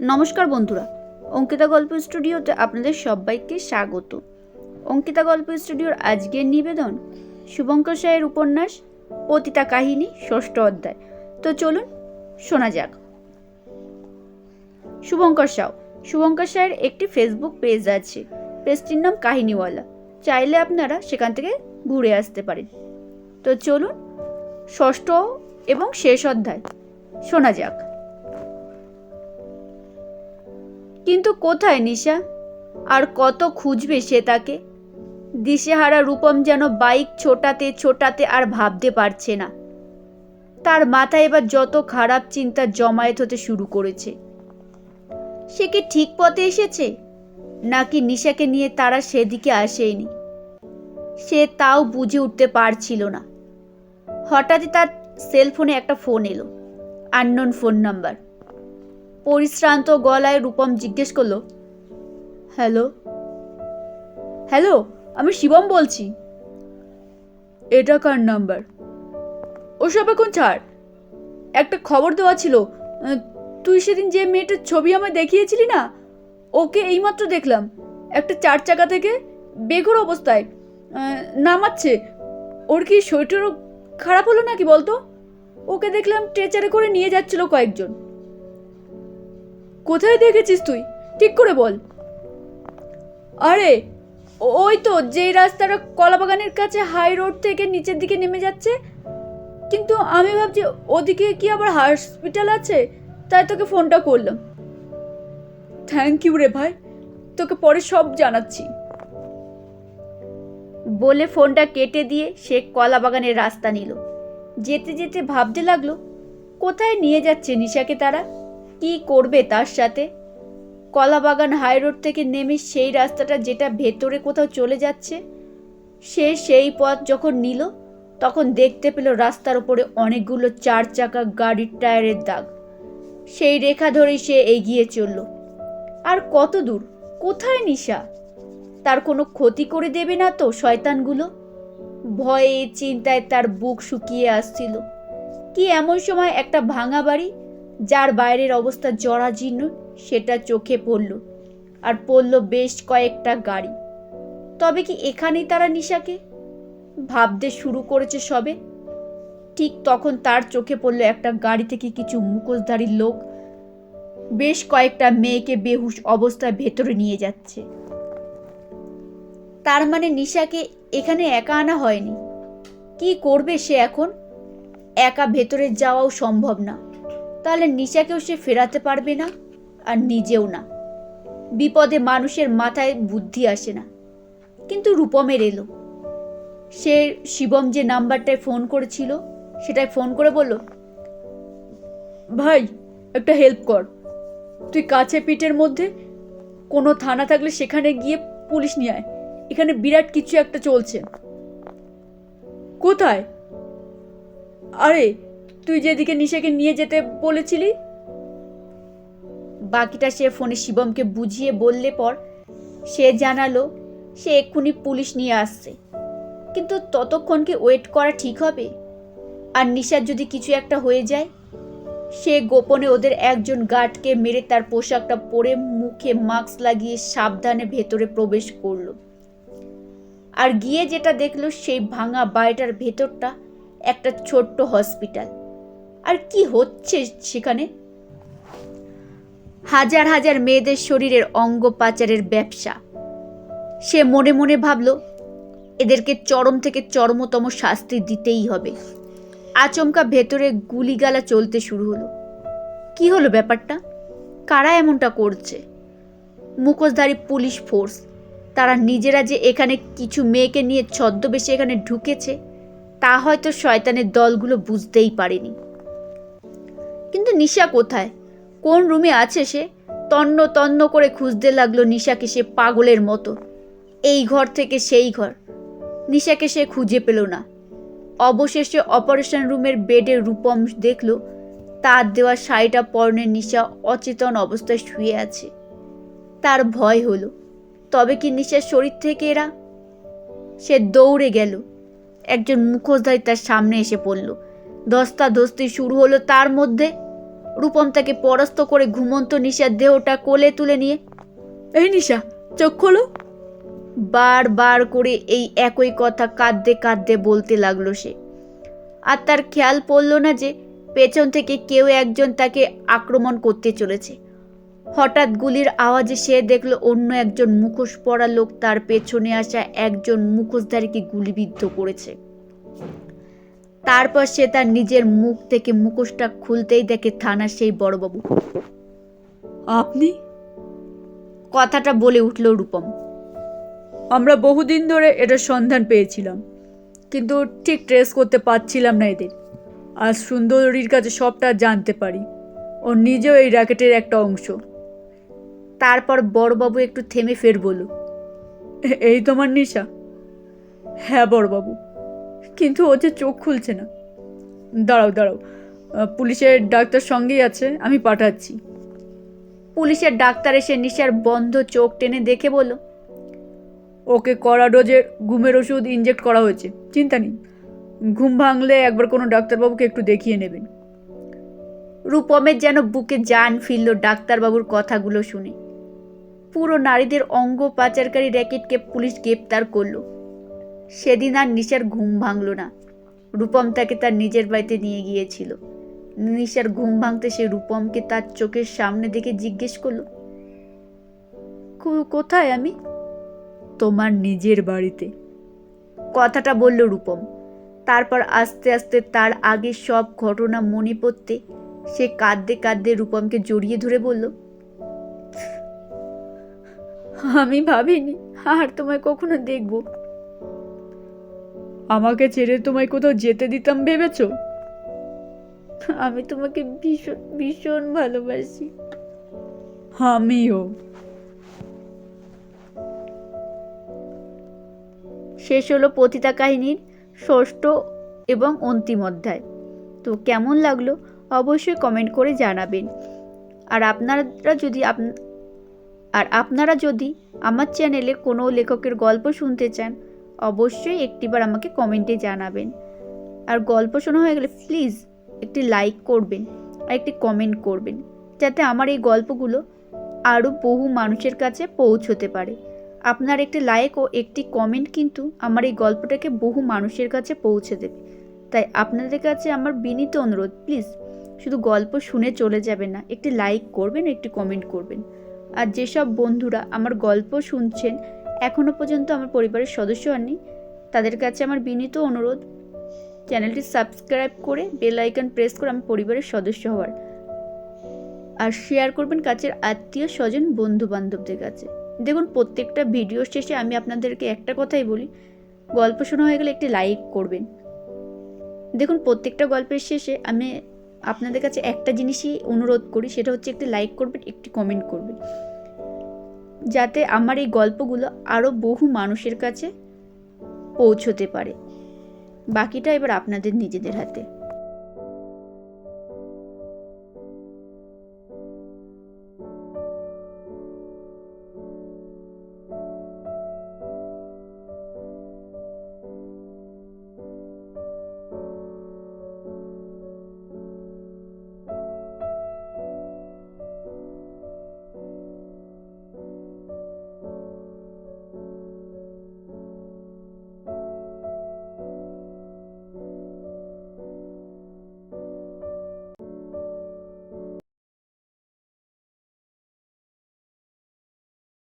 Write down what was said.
নমস্কার বন্ধুরা, অঙ্কিতা গল্প স্টুডিওতে আপনাদের সবাইকে স্বাগত। অঙ্কিতা গল্প স্টুডিওর আজকের নিবেদন শুভঙ্কর সাহের উপন্যাস, পতিতা কাহিনী, ষষ্ঠ অধ্যায়। তো চলুন শোনা যাক। শুভঙ্কর সাউ, শুভঙ্কর সাহের একটি ফেসবুক পেজ আছে। পেজটির নাম কাহিনীওয়ালা। চাইলে আপনারা সেখান থেকে ঘুরে আসতে পারেন। তো চলুন ষষ্ঠ এবং শেষ অধ্যায় শোনা যাক। কিন্তু কোথায় নিশা? আর কত খুঁজবে সে তাকে? দিশেহারা রূপম যেন বাইক ছোটাতে ছোটাতে আর ভাবতে পারছে না। তার মাথায় এবার যত খারাপ চিন্তা জমায়েত হতে শুরু করেছে। সে কি ঠিক পথে এসেছে? নাকি নিশাকে নিয়ে তারা সেদিকে আসেনি? সে তাও বুঝে উঠতে পারছিল না। হঠাৎই তার সেলফোনে একটা ফোন এলো। Unknown phone number. পরিশ্রান্ত গলায় রূপম জিজ্ঞেস করল, হ্যালো? হ্যালো, আমি শিবম বলছি। এটা কার নাম্বার? ওসব এখন ছাড়। একটা খবর দেওয়া ছিল, তুই সেদিন যে মেয়েটার ছবি আমায় দেখিয়েছিলি না, ওকে এইমাত্র দেখলাম। একটা চার চাকা থেকে বেঘর অবস্থায়, নামাচ্ছে। ওর কি শরীরটারও খারাপ হলো নাকি বলতো? ওকে দেখলাম ট্রেচারে করে নিয়ে যাচ্ছিল কয়েকজন। কোথায় দেখেছিস তুই? ঠিক করে বল। আরে ওই তো যেই রাস্তাটা কলাবাগানের কাছে হাই রোড থেকে নিচের দিকে নেমে যাচ্ছে। কিন্তু আমি ভাবছি ওদিকে কি আবার হসপিটাল আছে? তাই তোকে ফোনটা করলাম। থ্যাংক ইউ রে ভাই, তোকে পরে সব জানাচ্ছি। বলে ফোনটা কেটে দিয়ে সে কলাবাগানের রাস্তা নিল। যেতে যেতে ভাবতে লাগল, কোথায় নিয়ে যাচ্ছে নিশাকে তারা? কি করবে তার সাথে? কলাবাগান হাই রোড থেকে নেমে সেই রাস্তাটা যেটা ভেতরে কোথাও চলে যাচ্ছে, সে সেই পথ যখন নিল, তখন দেখতে পেল রাস্তার উপরে অনেকগুলো চার চাকা গাড়ির টায়ারের দাগ। সেই রেখা ধরেই সে এগিয়ে চলল। আর কত দূর? কোথায় নিশা? তার কোনো ক্ষতি করে দেবে না তো শয়তানগুলো? ভয়ে, চিন্তায় তার বুক শুকিয়ে আসছিল। কি এমন সময় একটা ভাঙা বাড়ি যার বাইরের অবস্থা জরাজীর্ণ, সেটা চোখে পড়ল। আর পড়ল বেশ কয়েকটা গাড়ি। তবে কি এখানেই তারা নিশাকে? ভাবতে শুরু করেছে সবে। ঠিক তখন তার চোখে পড়ল একটা গাড়ি থেকে কিছু মুখোশধারী লোক। বেশ কয়েকটা মেয়েকে বেহুশ অবস্থায় ভেতরে নিয়ে যাচ্ছে। তার মানে নিশাকে এখানে একা আনা হয়নি। কি করবে সে এখন? একা ভেতরে যাওয়াও সম্ভব না। তাহলে নিশাকেও সে ফেরাতে পারবে না? আর নিজেও না। বিপদে মানুষের মাথায় বুদ্ধি আসে না। কিন্তু রূপমের এলো। সে শিবম যে নাম্বারটায় ফোন করেছিল সেটাই ফোন করে বলল, ভাই, একটা হেল্প কর। তুই কাছে পিঠের মধ্যে কোনো থানা থাকলে সেখানে গিয়ে পুলিশ নিয়ে আয়। এখানে বিরাট কিছু একটা চলছে। কোথায়? আরে তুই যেদিকে নিশাকে নিয়ে যেতে বলেছিলি? বাকিটা সে ফোনে শিবমকে বুঝিয়ে বললে পর সে জানালো, সে এক্ষুনি পুলিশ নিয়ে আসছে। কিন্তু ততক্ষণ কি ওয়েট করা ঠিক হবে? আর নিশার যদি কিছু একটা হয়ে যায়, সে গোপনে ওদের একজন গার্ডকে মেরে তার পোশাকটা পরে মুখে মাস্ক লাগিয়ে সাবধানে ভেতরে প্রবেশ করল। আর গিয়ে যেটা দেখল, সেই ভাঙা বাড়িটার ভেতরটা একটা ছোট্ট হসপিটাল। আর কি হচ্ছে সেখানে? হাজার হাজার মেয়েদের শরীরের অঙ্গ পাচারের ব্যবসা। সে মনে মনে ভাবল, এদেরকে চরম থেকে চরমতম শাস্তি দিতেই হবে। আচমকা ভেতরে গুলিগালা চলতে শুরু হলো। কি হলো ব্যাপারটা? কারা এমনটা করছে? মুখোশধারী পুলিশ ফোর্স, তারা নিজেরা যে এখানে কিছু মেয়েকে নিয়ে ছদ্মবেশে এখানে ঢুকেছে, তা হয়তো শয়তানের দলগুলো বুঝতেই পারেনি। কিন্তু নিশা কোথায়? কোন রুমে আছে সে? তন্ন তন্ন করে খুঁজতে লাগল নিশাকে সে পাগলের মতো। এই ঘর থেকে সেই ঘর। নিশাকে সে খুঁজে পেল না। অবশেষে অপারেশন রুমের বেডে রূপম দেখল, তার দেওয়া শাড়িটা পরনে নিশা অচেতন অবস্থায় শুয়ে আছে। তার ভয় হলো, তবে কি নিশার শরীর থেকে এরা? সে দৌড়ে গেল। একজন মুখোশধারী তার সামনে এসে পড়ল। দস্তা দস্তি শুরু হলো তার মধ্যে। রূপম তাকে পরাস্ত করে ঘুমন্ত নিশার দেহটা কোলে তুলে নিয়ে, এই নিশা, চোখ খোলো। বারবার করে এই একই কথা কাঁদতে কাঁদতে বলতে লাগল সে। আর তার খেয়াল পড়ল না যে পেছন থেকে কেউ একজন তাকে আক্রমণ করতে চলেছে। হঠাৎ গুলির আওয়াজে সে দেখল অন্য একজন মুখোশ পরা লোক তার পেছনে আসা একজন মুখোশধারীকে গুলিবিদ্ধ করেছে। তারপর সে তার নিজের মুখ থেকে মুখোশটা খুলতেই দেখে থানার সেই বড়বাবু। আপনি? কথাটা বলে উঠল রূপম। আমরা বহুদিন ধরে এটার সন্ধান পেয়েছিলাম কিন্তু ঠিক ট্রেস করতে পারছিলাম না এদের। আর সুন্দরীর কাছে সবটা জানতে পারি ও নিজেও এই র্যাকেটের একটা অংশ। তারপর বড়বাবু একটু থেমে ফের বলল এই তোমার নিশা? হ্যাঁ বড়বাবু। কিন্তু ও যে চোখ খুলছে না। দাঁড়াও দাঁড়াও। পুলিশের ডাক্তার সঙ্গেই আছে আমি পাঠাচ্ছি। পুলিশের ডাক্তার এসে নিশার বন্ধ চোখ টেনে দেখে বলল ওকে কড়া ডোজের ঘুমের ওষুধ ইনজেক্ট করা হয়েছে চিন্তা নেই। ঘুম ভাঙলে একবার কোনো ডাক্তারবাবুকে একটু দেখিয়ে নেবেন। রূপমের যেন বুকে জান ফিরল ডাক্তারবাবুর কথাগুলো শুনে। পুরো নারীদের অঙ্গ পাচারকারী র্যাকেটকে পুলিশ গ্রেপ্তার করল। সেদিন আর নিশার ঘুম ভাঙল না। রূপম তাকে তার নিজের বাড়িতে নিয়ে গিয়েছিল। নিশার ঘুম ভাঙতে সে রূপমকে তার চোখের সামনে দেখে জিজ্ঞেস করল, "কো- কোথায় আমি? তোমার নিজের বাড়িতে। কথাটা বলল রূপম। তারপর আস্তে আস্তে তার আগে সব ঘটনা মনে পড়তে সে কাঁদতে কাঁদতে রূপমকে জড়িয়ে ধরে বলল, আমি ভাবিনি, আর তোমায় কখনো দেখব। আমাকে ছেড়ে তোমায় কোথাও যেতে দিতাম ভেবেছো? আমি তোমাকে ভীষণ ভীষণ ভালোবাসি। আমিও। শেষ হলো পতিতা কাহিনীর ষষ্ঠ এবং অন্তিম অধ্যায়। তো কেমন লাগল অবশ্যই কমেন্ট করে জানাবেন। আর আপনারা যদি আর আপনারা যদি আমার চ্যানেলে কোনো লেখকের গল্প শুনতে চান অবশ্যই একটিবার আমাকে কমেন্টে জানাবেন। আর গল্প শোনা হয়ে গেলে প্লিজ একটি লাইক করবেন আর একটি কমেন্ট করবেন, যাতে আমার এই গল্পগুলো আরও বহু মানুষের কাছে পৌঁছতে পারে। আপনার একটি লাইক ও একটি কমেন্ট কিন্তু আমার এই গল্পটাকে বহু মানুষের কাছে পৌঁছে দেবে। তাই আপনাদের কাছে আমার বিনীত অনুরোধ, প্লিজ শুধু গল্প শুনে চলে যাবেন না, একটি লাইক করবেন, একটি কমেন্ট করবেন। আর যেসব বন্ধুরা আমার গল্প শুনছেন এখনও পর্যন্ত আমার পরিবারের সদস্য হননি। তাদের কাছে আমার বিনীত অনুরোধ, চ্যানেলটি সাবস্ক্রাইব করে বেল আইকন প্রেস করে আমার পরিবারের সদস্য হওয়ার। আর শেয়ার করবেন কাছের আত্মীয় স্বজন বন্ধু বান্ধবদের কাছে। দেখুন, প্রত্যেকটা ভিডিও শেষে আমি আপনাদেরকে একটা কথাই বলি, গল্প শোনা হয়ে গেলে একটি লাইক করবেন। দেখুন, প্রত্যেকটা গল্পের শেষে আমি আপনাদের কাছে একটা জিনিসই অনুরোধ করি, সেটা হচ্ছে একটি লাইক করবেন, একটি কমেন্ট করবেন। যাতে আমার এই গল্পগুলো আরও বহু মানুষের কাছে পৌঁছতে পারে। বাকিটা এবার আপনাদের নিজেদের হাতে।